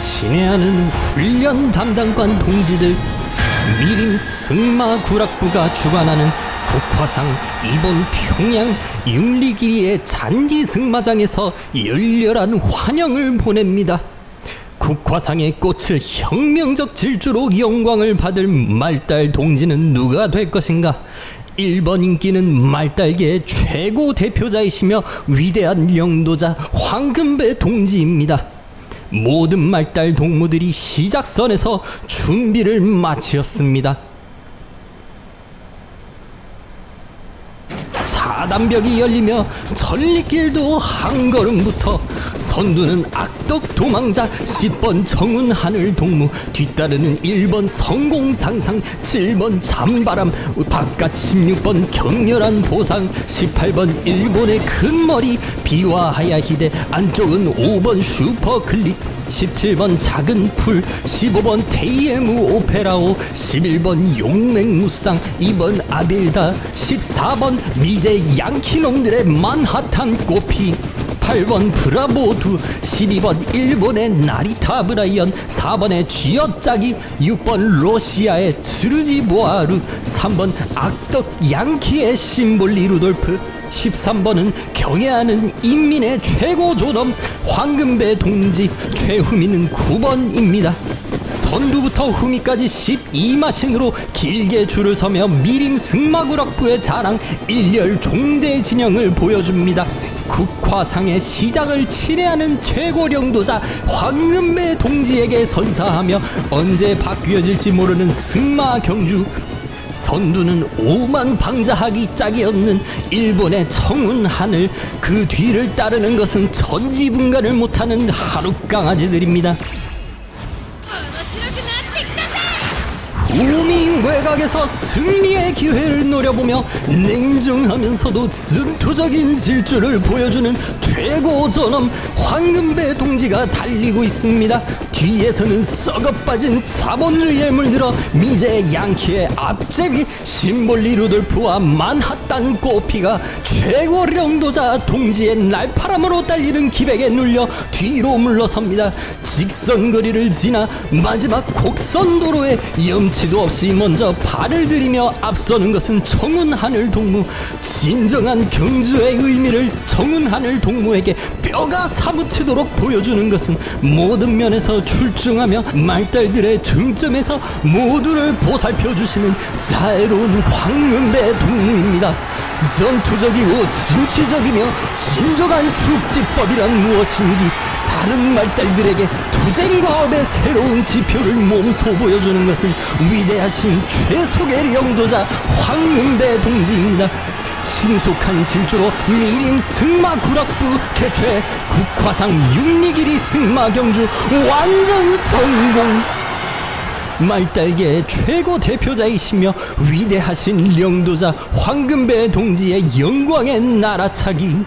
친애하는 훈련 담당관 동지들 미림 승마 구락부가 주관하는 국화상 이번 평양 육리길이의 잔디 승마장에서 열렬한 환영을 보냅니다. 국화상의 꽃을 혁명적 질주로 영광을 받을 말달 동지는 누가 될 것인가? 1번 인기는 말달계의 최고 대표자이시며 위대한 영도자 황금배 동지입니다. 모든 말달 동무들이 시작선에서 준비를 마치었습니다. 사단벽이 열리며 전리길도 한 걸음부터 선두는 악 덕 도망자 10번 정운 하늘 동무 뒤따르는 1번 성공 상상 7번 잠바람 바깥 16번 격렬한 보상 18번 일본의 큰 머리 비와 하야히데 안쪽은 5번 슈퍼 클릭 17번 작은 풀 15번 테이에무 오페라오 11번 용맹무쌍 2번 아빌다 14번 미제 양키놈들의 만하탄 꼬피 8번 브라보두 12번 일본의 나리타 브라이언 4번의 쥐어짜기 6번 러시아의 트르지 보아르 3번 악덕 양키의 심볼리 루돌프 13번은 경애하는 인민의 최고 존엄 황금배 동지 최후미는 9번입니다. 선두부터 후미까지 12마신으로 길게 줄을 서며 미림 승마구락부의 자랑 일렬 종대 진영을 보여줍니다. 국화상의 시작을 친애하는 최고 령도자 황금배 동지에게 선사하며 언제 바뀌어질지 모르는 승마 경주 선두는 오만 방자하기 짝이 없는 일본의 청운 하늘 그 뒤를 따르는 것은 전지분간을 못하는 하루 강아지들입니다. 후미 외곽에서 승리의 기회를 노려보며 냉정하면서도 승투적인 질주를 보여주는 최고 전엄 황금배 동지가 달리고 있습니다. 뒤에서는 썩어빠진 자본주의에 물들어 미제 양키의 앞제비 심볼리 루돌프와 만하탄 꼬피가 최고령도자 동지의 날파람으로 달리는 기백에 눌려 뒤로 물러섭니다. 직선거리를 지나 마지막 곡선도로에 염치 도 없이 먼저 발을 들이며 앞서는 것은 정운하늘 동무 진정한 경주의 의미를 정운하늘 동무에게 뼈가 사무치도록 보여주는 것은 모든 면에서 출중하며 말달들의 중점에서 모두를 보살펴 주시는 자애로운 황금배 동무입니다. 전투적이고 진취적이며 진정한 축지법이란 무엇인지 다른 말달들에게 투쟁과업의 새로운 지표를 몸소 보여주는 것은 위대하신 최속의 영도자 황은배 동지입니다. 신속한 질주로 미림 승마 구락부 개최 국화상 육리길이 승마 경주 완전 성공! 말달계의 최고 대표자이시며 위대하신 영도자 황금배 동지의 영광의 나라차기